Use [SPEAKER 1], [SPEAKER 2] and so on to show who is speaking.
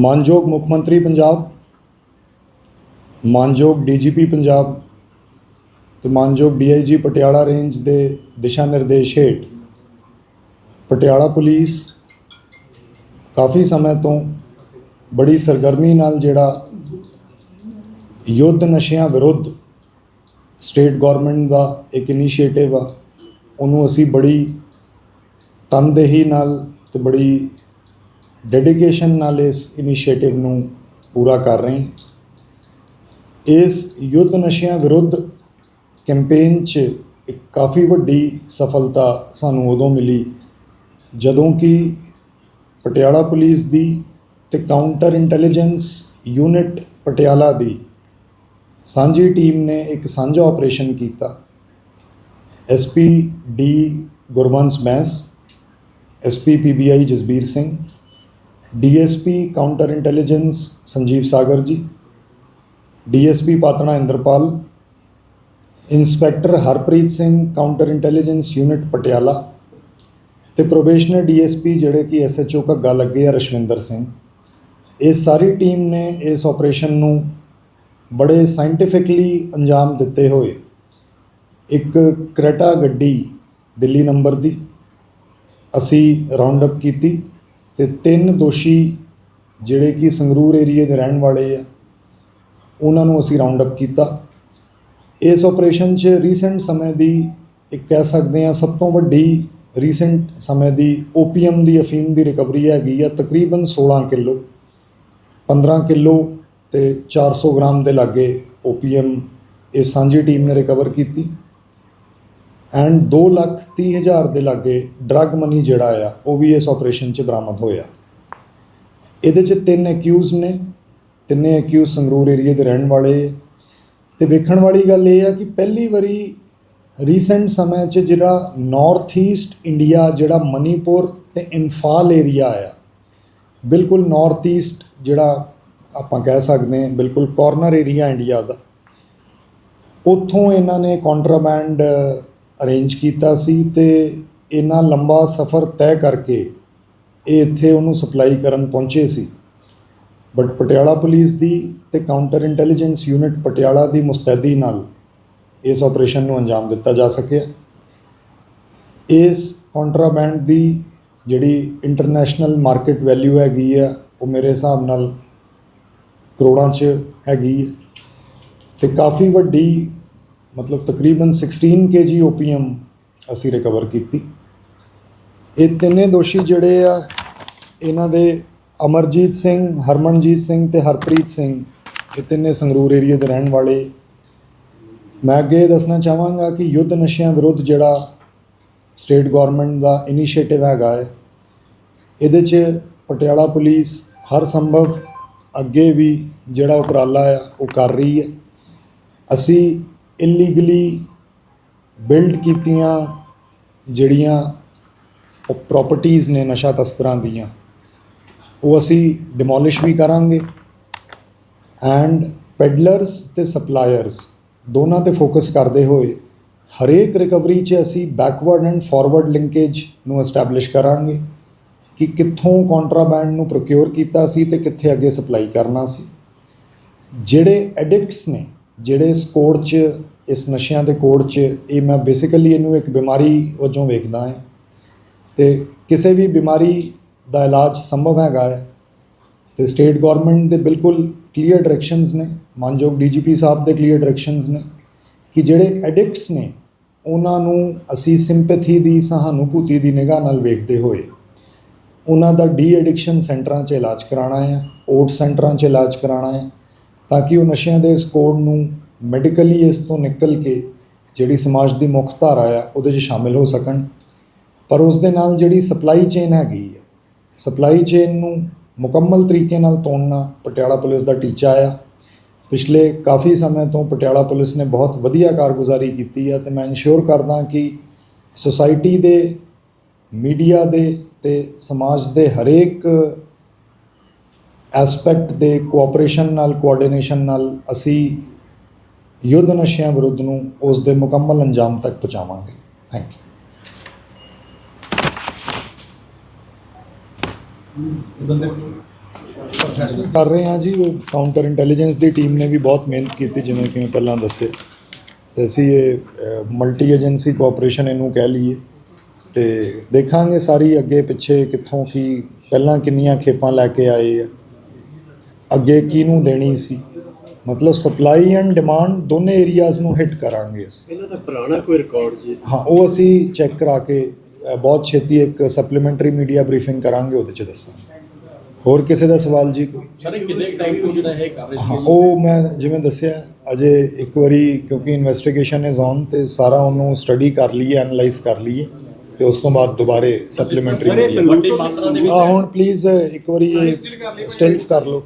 [SPEAKER 1] ਮਾਨਯੋਗ ਮੁੱਖ ਮੰਤਰੀ ਪੰਜਾਬ, ਮਾਨਯੋਗ ਡੀਜੀਪੀ ਪੰਜਾਬ ਤੇ ਮਾਨਯੋਗ ਡੀਆਈਜੀ ਪਟਿਆਲਾ ਰੇਂਜ ਦੇ ਦਿਸ਼ਾ ਨਿਰਦੇਸ਼ ਹੇਠ ਪਟਿਆਲਾ ਪੁਲਿਸ ਕਾਫੀ ਸਮੇਂ ਤੋਂ ਬੜੀ ਸਰਗਰਮੀ ਨਾਲ ਜਿਹੜਾ ਯੁੱਧ ਨਸ਼ਿਆਂ ਵਿਰੁੱਧ ਸਟੇਟ ਗਵਰਨਮੈਂਟ ਦਾ ਇੱਕ ਇਨੀਸ਼ੀਏਟਿਵ ਆ, ਉਹਨੂੰ ਅਸੀਂ ਬੜੀ ਤਨਦੇਹੀ ਨਾਲ ਤੇ ਬੜੀ ਡੈਡੀਕੇਸ਼ਨ ਨਾਲ ਇਸ ਇਨੀਸ਼ੀਏਟਿਵ ਨੂੰ ਪੂਰਾ ਕਰ ਰਹੇ ਹਾਂ। ਇਸ ਯੁੱਧ ਨਸ਼ਿਆਂ ਵਿਰੁੱਧ ਕੈਂਪੇਨ 'ਚ ਇੱਕ ਕਾਫੀ ਵੱਡੀ ਸਫਲਤਾ ਸਾਨੂੰ ਉਦੋਂ ਮਿਲੀ ਜਦੋਂ ਕਿ ਪਟਿਆਲਾ ਪੁਲਿਸ ਦੀ ਤੇ ਕਾਊਂਟਰ ਇੰਟੈਲੀਜੈਂਸ ਯੂਨਿਟ ਪਟਿਆਲਾ ਦੀ ਸਾਂਝੀ ਟੀਮ ਨੇ ਇੱਕ ਸਾਂਝਾ ਆਪਰੇਸ਼ਨ ਕੀਤਾ। SP D Gurbans Bains SP PBI Jasbir Singh DSP counter intelligence Sanjeev Sagar ji DSP ਪਾਤਣਾ Inderpal inspector Harpreet Singh counter intelligence unit Patiala ਤੇ ਪ੍ਰੋਬੇਸ਼ਨਰ ਡੀਐਸਪੀ ਜਿਹੜੇ ਕਿ ਐਸਐਚਓ ਘੱਗਾ ਲੱਗੇ ਆ ਰਸ਼ਵਿੰਦਰ ਸਿੰਘ। ਇਹ ਸਾਰੀ ਟੀਮ ਨੇ ਇਸ ਆਪਰੇਸ਼ਨ ਨੂੰ ਬੜੇ ਸਾਇੰਟੀਫਿਕਲੀ ਅੰਜਾਮ ਦਿੱਤੇ ਹੋਏ। ਇੱਕ ਕਰੇਟਾ ਗੱਡੀ ਦਿੱਲੀ ਨੰਬਰ ਦੀ ਅਸੀਂ ਰਾਉਂਡ ਅਪ ਕੀਤੀ ਤੇ ਤਿੰਨ ਦੋਸ਼ੀ ਜਿਹੜੇ ਕਿ ਸੰਗਰੂਰ ਏਰੀਏ ਦੇ ਰਹਿਣ ਵਾਲੇ ਆ, ਉਹਨਾਂ ਨੂੰ ਅਸੀਂ ਰਾਉਂਡ ਅਪ ਕੀਤਾ। ਇਸ ਆਪਰੇਸ਼ਨ 'ਚ ਰੀਸੈਂਟ ਸਮੇਂ ਦੀ ਇੱਕ ਕਹਿ ਸਕਦੇ ਆ ਸਭ ਤੋਂ ਵੱਡੀ ਰੀਸੈਂਟ ਸਮੇਂ ਦੀ ਓਪੀਐਮ ਦੀ ਅਫੀਮ ਦੀ ਰਿਕਵਰੀ ਹੈਗੀ ਆ, ਤਕਰੀਬਨ 16 ਕਿਲੋ 15 ਕਿਲੋ ਤੇ 400 ਗ੍ਰਾਮ ਦੇ ਲਾਗੇ ਓਪੀਐਮ ਇਹ ਸਾਂਝੀ ਟੀਮ ਨੇ ਰਿਕਵਰ ਕੀਤੀ। ਐਂਡ 2 ਲੱਖ 30 ਹਜ਼ਾਰ ਦੇ ਲਾਗੇ ਡਰੱਗ ਮਨੀ ਜਿਹੜਾ ਆ, ਉਹ ਵੀ ਇਸ ਆਪਰੇਸ਼ਨ 'ਚ ਬਰਾਮਦ ਹੋਇਆ ਇਹਦੇ 'ਚ ਤਿੰਨ ਅਕਿਊਜ਼ ਨੇ, ਤਿੰਨੇ ਅਕਿਊਜ਼ ਸੰਗਰੂਰ ਏਰੀਏ ਦੇ ਰਹਿਣ ਵਾਲੇ ਆ। ਤੇ ਵੇਖਣ ਵਾਲੀ ਗੱਲ ਇਹ ਆ ਕਿ ਪਹਿਲੀ ਵਾਰੀ ਰੀਸੈਂਟ ਸਮੇਂ 'ਚ ਜਿਹੜਾ ਨਾਰਥ ਈਸਟ ਇੰਡੀਆ ਜਿਹੜਾ ਮਨੀਪੁਰ ਤੇ ਇੰਫਾਲ ਏਰੀਆ ਆ, ਬਿਲਕੁਲ ਨਾਰਥ ਈਸਟ ਜਿਹੜਾ ਆਪਾਂ ਕਹਿ ਸਕਦੇ ਹਾਂ, ਬਿਲਕੁਲ ਕਾਰਨਰ ਏਰੀਆ ਇੰਡੀਆ ਦਾ, ਉੱਥੋਂ ਇਹਨਾਂ ਨੇ ਕੰਟਰਾਬੈਂਡ ਅਰੇਂਜ ਕੀਤਾ ਸੀ ਤੇ ਇੰਨਾ ਲੰਬਾ ਸਫ਼ਰ ਤੈਅ ਕਰਕੇ ਇਹ ਇੱਥੇ ਉਹਨੂੰ ਸਪਲਾਈ ਕਰਨ ਪਹੁੰਚੇ ਸੀ। ਬਟ ਪਟਿਆਲਾ ਪੁਲਿਸ ਦੀ ਤੇ ਕਾਊਂਟਰ ਇੰਟੈਲੀਜੈਂਸ ਯੂਨਿਟ ਪਟਿਆਲਾ ਦੀ ਮੁਸਤੈਦੀ ਨਾਲ ਇਸ ਆਪਰੇਸ਼ਨ ਨੂੰ ਅੰਜਾਮ ਦਿੱਤਾ ਜਾ ਸਕਿਆ। ਇਸ ਕੰਟਰਾਬੈਂਡ ਦੀ ਜਿਹੜੀ ਇੰਟਰਨੈਸ਼ਨਲ ਮਾਰਕੀਟ ਵੈਲਿਊ ਹੈਗੀ ਆ, ਉਹ ਮੇਰੇ ਹਿਸਾਬ ਨਾਲ ਕਰੋੜਾਂ 'ਚ ਹੈਗੀ ਹੈ ਤੇ ਕਾਫੀ ਵੱਡੀ ਮਤਲਬ ਤਕਰੀਬਨ 16 kg ਓਪੀਐਮ ਅਸੀਂ ਰਿਕਵਰ ਕੀਤੀ। ਇਹ ਤਿੰਨੇ ਦੋਸ਼ੀ ਜਿਹੜੇ ਆ, ਇਹਨਾਂ ਦੇ ਅਮਰਜੀਤ ਸਿੰਘ, ਹਰਮਨਜੀਤ ਸਿੰਘ ਤੇ ਹਰਪ੍ਰੀਤ ਸਿੰਘ, ਇਹ ਤਿੰਨੇ ਸੰਗਰੂਰ ਏਰੀਆ ਦੇ ਰਹਿਣ ਵਾਲੇ। ਮੈਂ ਅੱਗੇ ਇਹ ਦੱਸਣਾ ਚਾਹਾਂਗਾ ਕਿ ਯੁੱਧ ਨਸ਼ਿਆਂ ਵਿਰੁੱਧ ਜਿਹੜਾ ਸਟੇਟ ਗਵਰਨਮੈਂਟ ਦਾ ਇਨੀਸ਼ੀਏਟਿਵ ਹੈਗਾ ਹੈ, ਇਹਦੇ 'ਚ ਪਟਿਆਲਾ ਪੁਲਿਸ ਹਰ ਸੰਭਵ ਅੱਗੇ ਵੀ ਜਿਹੜਾ ਉਪਰਾਲਾ ਆ, ਉਹ ਕਰ ਰਹੀ ਹੈ। ਅਸੀਂ ਇਲੀਗਲੀ ਬਿਲਡ ਕੀਤੀਆਂ, ਜਿਹੜੀਆਂ ਪ੍ਰਾਪਰਟੀਆਂ ਨੇ ਨਸ਼ਾ ਤਸਕਰਾਂ ਦੀਆਂ, ਉਹ ਅਸੀਂ ਡਿਮੋਲਿਸ਼ ਵੀ ਕਰਾਂਗੇ ਐਂਡ ਪੈਡਲਰਸ ਤੇ ਸਪਲਾਇਰਸ ਦੋਨਾਂ ਤੇ ਫੋਕਸ ਕਰਦੇ ਹੋਏ ਹਰੇਕ ਰਿਕਵਰੀ 'ਚ ਅਸੀਂ ਬੈਕਵਰਡ ਐਂਡ ਫਾਰਵਰਡ ਲਿੰਕੇਜ ਨੂੰ ਐਸਟੈਬਲਿਸ਼ ਕਰਾਂਗੇ ਕਿ ਕਿੱਥੋਂ ਕੰਟਰਾਬੈਂਡ ਨੂੰ ਪ੍ਰੋਕਿਉਰ ਕੀਤਾ ਸੀ ਤੇ ਕਿੱਥੇ ਅੱਗੇ ਸਪਲਾਈ ਕਰਨਾ ਸੀ। ਜਿਹੜੇ ਐਡਿਕਟਸ ਨੇ ਜਿਹੜੇ ਇਸ ਕੋਡ 'ਚ, ਇਸ ਨਸ਼ਿਆਂ ਦੇ ਕੋਡ 'ਚ, ਇਹ ਮੈਂ ਬੇਸਿਕਲੀ ਇਹਨੂੰ ਇੱਕ ਬਿਮਾਰੀ ਵਜੋਂ ਵੇਖਦਾ ਹਾਂ। ਤੇ ਕਿਸੇ ਵੀ ਬਿਮਾਰੀ ਦਾ ਇਲਾਜ ਸੰਭਵ ਹੈਗਾ ਹੈ। ਤੇ ਸਟੇਟ ਗਵਰਨਮੈਂਟ ਦੇ ਬਿਲਕੁਲ ਕਲੀਅਰ ਡਾਇਰੈਕਸ਼ਨਸ ਨੇ, ਮਾਨਯੋਗ ਡੀਜੀਪੀ ਸਾਹਿਬ ਦੇ ਕਲੀਅਰ ਡਾਇਰੈਕਸ਼ਨਸ ਨੇ ਕਿ ਜਿਹੜੇ ਐਡਿਕਟਸ ਨੇ, ਉਹਨਾਂ ਨੂੰ ਅਸੀਂ ਸਿੰਪੈਥੀ ਦੀ, ਸਹਾਨੁਭੂਤੀ ਦੀ ਨਿਗਾਹ ਨਾਲ ਵੇਖਦੇ ਹੋਏ ਉਹਨਾਂ ਦਾ ਡੀ ਐਡਿਕਸ਼ਨ ਸੈਂਟਰਾਂ 'ਚ ਇਲਾਜ ਕਰਾਉਣਾ ਹੈ ਓਟ ਸੈਂਟਰਾਂ 'ਚ ਇਲਾਜ ਕਰਾਉਣਾ ਹੈ। ਤਾਂ ਕਿ ਉਹ ਨਸ਼ਿਆਂ ਦੇ ਇਸ ਕੋਡ ਨੂੰ ਮੈਡੀਕਲੀ ਇਸ ਤੋਂ ਨਿਕਲ ਕੇ ਜਿਹੜੀ ਸਮਾਜ ਦੀ ਮੁੱਖ ਧਾਰਾ ਆ, ਉਹਦੇ 'ਚ ਸ਼ਾਮਿਲ ਹੋ ਸਕਣ। ਪਰ ਉਸ ਦੇ ਨਾਲ ਜਿਹੜੀ ਸਪਲਾਈ ਚੇਨ ਹੈਗੀ ਹੈ ਸਪਲਾਈ ਚੇਨ ਨੂੰ ਮੁਕੰਮਲ ਤਰੀਕੇ ਨਾਲ ਤੋੜਨਾ ਪਟਿਆਲਾ ਪੁਲਿਸ ਦਾ ਟੀਚਾ ਆ। ਪਿਛਲੇ ਕਾਫੀ ਸਮੇਂ ਤੋਂ ਪਟਿਆਲਾ ਪੁਲਿਸ ਨੇ ਬਹੁਤ ਵਧੀਆ ਕਾਰਗੁਜ਼ਾਰੀ ਕੀਤੀ ਆ ਤੇ ਮੈਂ ਇਨਸ਼ੋਰ ਕਰਦਾ ਕਿ ਸੋਸਾਇਟੀ ਦੇ ਮੀਡੀਆ ਦੇ ਤੇ ਸਮਾਜ ਦੇ ਹਰੇਕ ਐਸਪੈਕਟ ਦੇ ਕੋਆਪਰੇਸ਼ਨ ਨਾਲ ਕੋਆਰਡੀਨੇਸ਼ਨ ਨਾਲ ਅਸੀਂ ਯੁੱਧ ਨਸ਼ਿਆਂ ਵਿਰੁੱਧ ਨੂੰ ਉਸ ਦੇ ਮੁਕੰਮਲ ਅੰਜਾਮ ਤੱਕ ਪਹੁੰਚਾਵਾਂਗੇ। ਥੈਂਕ ਯੂ ਕਰ ਰਹੇ ਹਾਂ ਜੀ, ਉਹ ਕਾਊਂਟਰ ਇੰਟੈਲੀਜੈਂਸ ਦੀ ਟੀਮ ਨੇ ਵੀ ਬਹੁਤ ਮਿਹਨਤ ਕੀਤੀ, ਜਿਵੇਂ ਕਿ ਮੈਂ ਪਹਿਲਾਂ ਦੱਸਿਆ। ਤੇ ਅਸੀਂ ਇਹ ਮਲਟੀ ਏਜੰਸੀ ਕੋਆਪਰੇਸ਼ਨ ਇਹਨੂੰ ਕਹਿ ਲਈਏ। ਤੇ ਦੇਖਾਂਗੇ ਸਾਰੀ ਅੱਗੇ ਪਿੱਛੇ ਕਿੱਥੋਂ ਕੀ, ਪਹਿਲਾਂ ਕਿੰਨੀਆਂ ਖੇਪਾਂ ਲੈ ਕੇ ਆਏ ਆ। ਅੱਗੇ ਕਿਹਨੂੰ ਦੇਣੀ ਸੀ? ਮਤਲਬ ਸਪਲਾਈ ਐਂਡ ਡਿਮਾਂਡ ਦੋਨੇ ਏਰੀਆਜ਼ ਨੂੰ ਹਿੱਟ ਕਰਾਂਗੇ ਅਸੀਂ।
[SPEAKER 2] ਇਹਨਾਂ ਦਾ ਪੁਰਾਣਾ ਕੋਈ ਰਿਕਾਰਡ ਜੀ
[SPEAKER 1] ਹਾਂ ਉਹ ਅਸੀਂ ਚੈੱਕ ਕਰਾ ਕੇ ਬਹੁਤ ਛੇਤੀ ਇੱਕ ਸਪਲੀਮੈਂਟਰੀ ਮੀਡੀਆ ਬਰੀਫਿੰਗ ਕਰਾਂਗੇ ਉਹਦੇ ਚ ਦੱਸਾਂਗੇ। ਹੋਰ ਕਿਸੇ ਦਾ ਸਵਾਲ ਜੀ ਕੋਈ?
[SPEAKER 3] ਸਾਰੇ ਕਿੰਨੇ ਟਾਈਮ ਤੋਂ ਜਿਹੜਾ ਇਹ ਕਰ ਰਹੇ
[SPEAKER 1] ਹਾਂ
[SPEAKER 3] ਸੀ
[SPEAKER 1] ਉਹ ਮੈਂ ਜਿਵੇਂ ਦੱਸਿਆ ਅਜੇ ਇੱਕ ਵਾਰੀ ਕਿਉਂਕਿ ਇਨਵੈਸਟੀਗੇਸ਼ਨ ਇਜ਼ ਔਨ ਤੇ ਸਾਰਾ ਉਹਨੂੰ ਸਟੱਡੀ ਕਰ ਲਈਏ ਐਨਲਾਈਜ਼ ਕਰ ਲਈਏ ਤੇ ਉਸ ਤੋਂ ਬਾਅਦ ਦੁਬਾਰੇ ਸਪਲੀਮੈਂਟਰੀ
[SPEAKER 3] ਵੱਡੀ ਮਾਤਰਾ ਦੇ ਵਿੱਚ
[SPEAKER 1] ਆ ਹੁਣ ਪਲੀਜ਼ ਇੱਕ ਵਾਰੀ ਸਟਿਲਸ ਕਰ ਲਓ।